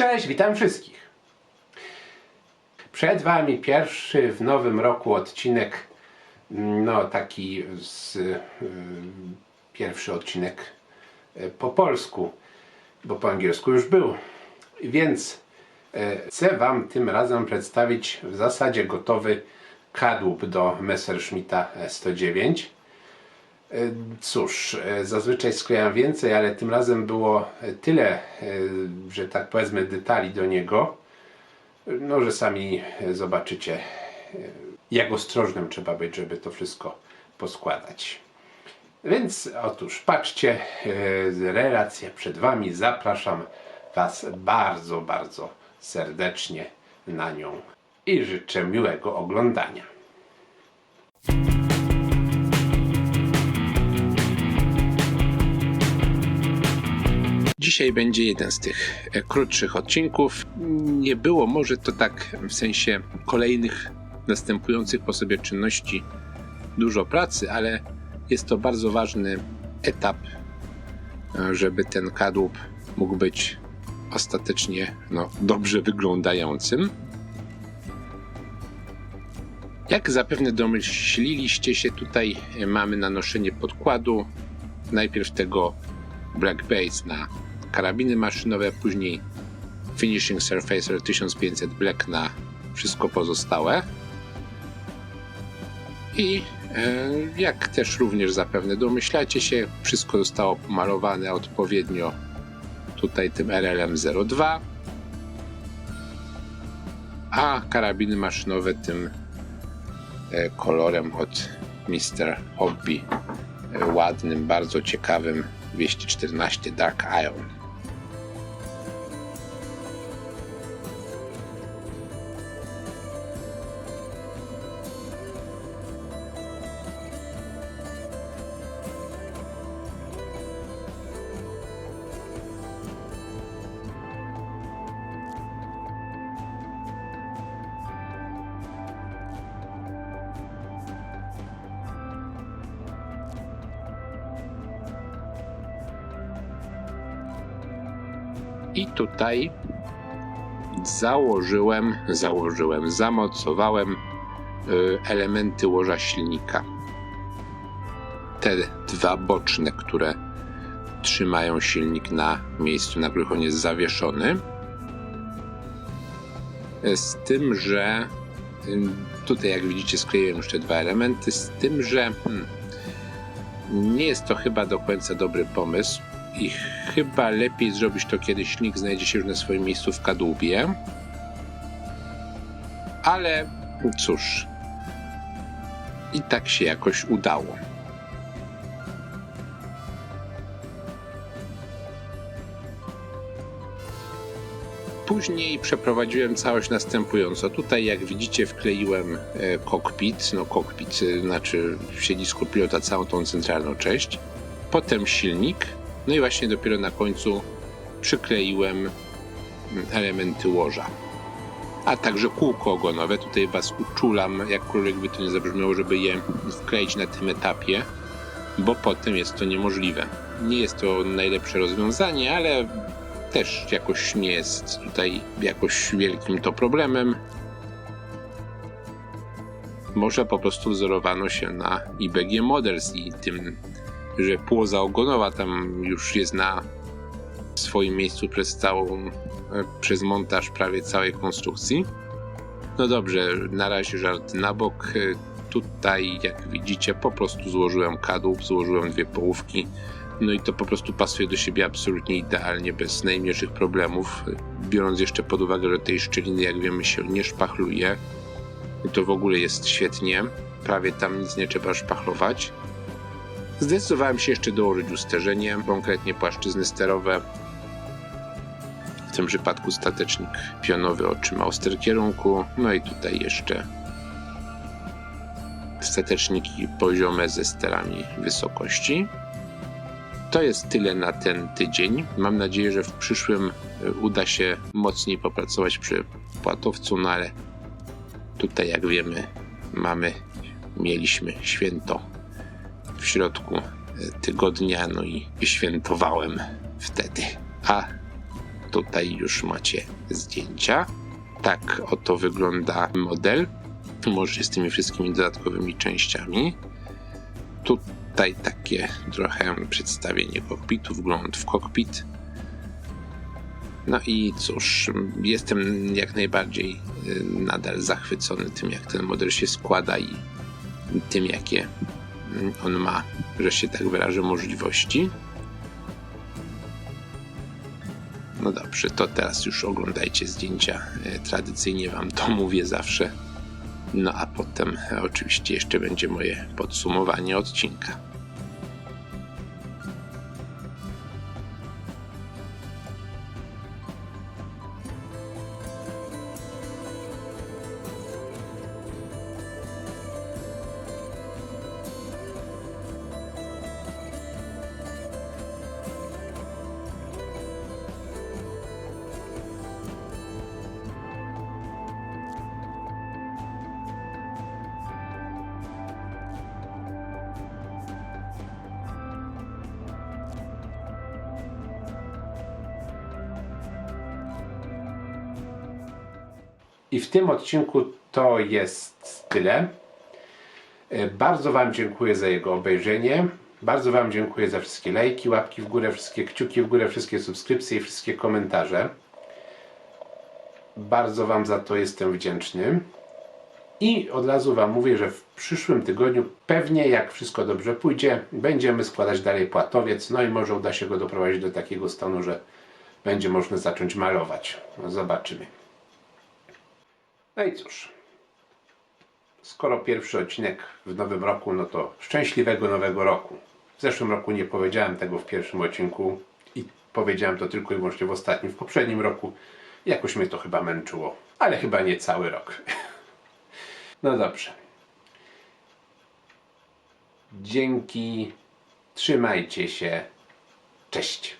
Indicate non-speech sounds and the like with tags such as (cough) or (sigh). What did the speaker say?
cześć, witam wszystkich. Przed Wami pierwszy w nowym roku odcinek, no taki z, y, pierwszy odcinek y, po polsku, bo po angielsku już był. Więc y, chcę Wam tym razem przedstawić w zasadzie gotowy kadłub do Messerschmitta 109. E, Cóż, e, zazwyczaj sklejam więcej, ale tym razem było e, tyle, że tak powiedzmy, detali do niego, no że sami zobaczycie, jak ostrożnym trzeba być, żeby to wszystko poskładać. Więc otóż patrzcie, relacja przed Wami. Zapraszam Was bardzo, bardzo serdecznie na nią i życzę miłego oglądania. Dzisiaj będzie jeden z tych e, krótszych odcinków. Nie było może to tak w sensie kolejnych następujących po sobie czynności dużo pracy, ale jest to bardzo ważny etap, e, żeby ten kadłub mógł być ostatecznie no, dobrze wyglądającym. Jak zapewne domyśliliście się, tutaj e, mamy nanoszenie podkładu. Najpierw tego Black Base na karabiny maszynowe, później Finishing Surfacer 1500 Black na wszystko pozostałe. I e, jak też również zapewne domyślacie się, wszystko zostało pomalowane odpowiednio tutaj tym RLM 02, a karabiny maszynowe tym e, kolorem od Mr. Hobby e, ładnym, bardzo ciekawym 214 Dark Iron. I tutaj założyłem, założyłem, zamocowałem y, elementy łoża silnika. Te dwa boczne, które trzymają silnik na miejscu, na którym on jest zawieszony. Z tym, że y, tutaj jak widzicie skleiłem jeszcze dwa elementy, z tym, że hmm, nie jest to chyba do końca dobry pomysł i chyba lepiej zrobić to, kiedy silnik znajdzie się już na swoim miejscu w kadłubie. Ale cóż, i tak się jakoś udało. Później przeprowadziłem całość następująco. Tutaj, jak widzicie, wkleiłem e, kokpit, no kokpit, e, znaczy siedzisko pilota, całą tą centralną część. Potem silnik, no i właśnie dopiero na końcu przykleiłem mm, elementy łoża. A także kółko ogonowe. Tutaj Was uczulam, jakkolwiek by to nie zabrzmiało, żeby je wkleić na tym etapie, bo potem jest to niemożliwe. Nie jest to najlepsze rozwiązanie, ale też jakoś nie jest tutaj jakoś wielkim to problemem. Może po prostu wzorowano się na IBG Models i tym że płoza ogonowa tam już jest na swoim miejscu przez całą, e, przez montaż prawie całej konstrukcji. No dobrze, na razie żart na bok. E, Tutaj, jak widzicie, po prostu złożyłem kadłub, złożyłem dwie połówki. No i to po prostu pasuje do siebie absolutnie idealnie, bez najmniejszych problemów. Biorąc jeszcze pod uwagę, że tej szczeliny, jak wiemy, się nie szpachluje, to w ogóle jest świetnie. Prawie tam nic nie trzeba szpachlować. Zdecydowałem się jeszcze dołożyć usterzenie, konkretnie płaszczyzny sterowe. W tym przypadku statecznik pionowy otrzymał ster kierunku, no i tutaj jeszcze stateczniki poziome ze sterami wysokości. To jest tyle na ten tydzień. Mam nadzieję, że w przyszłym y, uda się mocniej popracować przy płatowcu, no ale tutaj jak wiemy mamy, mieliśmy święto w środku tygodnia, no i świętowałem wtedy. A tutaj już macie zdjęcia. Tak oto wygląda model. Może z tymi wszystkimi dodatkowymi częściami. Tutaj takie trochę przedstawienie kokpitu, wgląd w kokpit. No i cóż, jestem jak najbardziej y, nadal zachwycony tym, jak ten model się składa i tym, jakie on ma, że się tak wyrażę, możliwości. No dobrze, to teraz już oglądajcie zdjęcia. E, Tradycyjnie Wam to (laughs) mówię zawsze. No a potem oczywiście jeszcze będzie moje podsumowanie odcinka. I w tym odcinku to jest tyle. E, Bardzo Wam dziękuję za jego obejrzenie. Bardzo Wam dziękuję za wszystkie lajki, łapki w górę, wszystkie kciuki w górę, wszystkie subskrypcje i wszystkie komentarze. Bardzo Wam za to jestem wdzięczny. I od razu Wam mówię, że w przyszłym tygodniu pewnie, jak wszystko dobrze pójdzie, będziemy składać dalej płatowiec. No i może uda się go doprowadzić do takiego stanu, że będzie można zacząć malować. No zobaczymy. No i cóż. Skoro pierwszy odcinek w nowym roku, no to szczęśliwego nowego roku. W zeszłym roku nie powiedziałem tego w pierwszym odcinku i powiedziałem to tylko i wyłącznie w ostatnim, w poprzednim roku. Jakoś mnie to chyba męczyło, ale chyba nie cały rok. (laughs) No dobrze. Dzięki. Trzymajcie się. Cześć.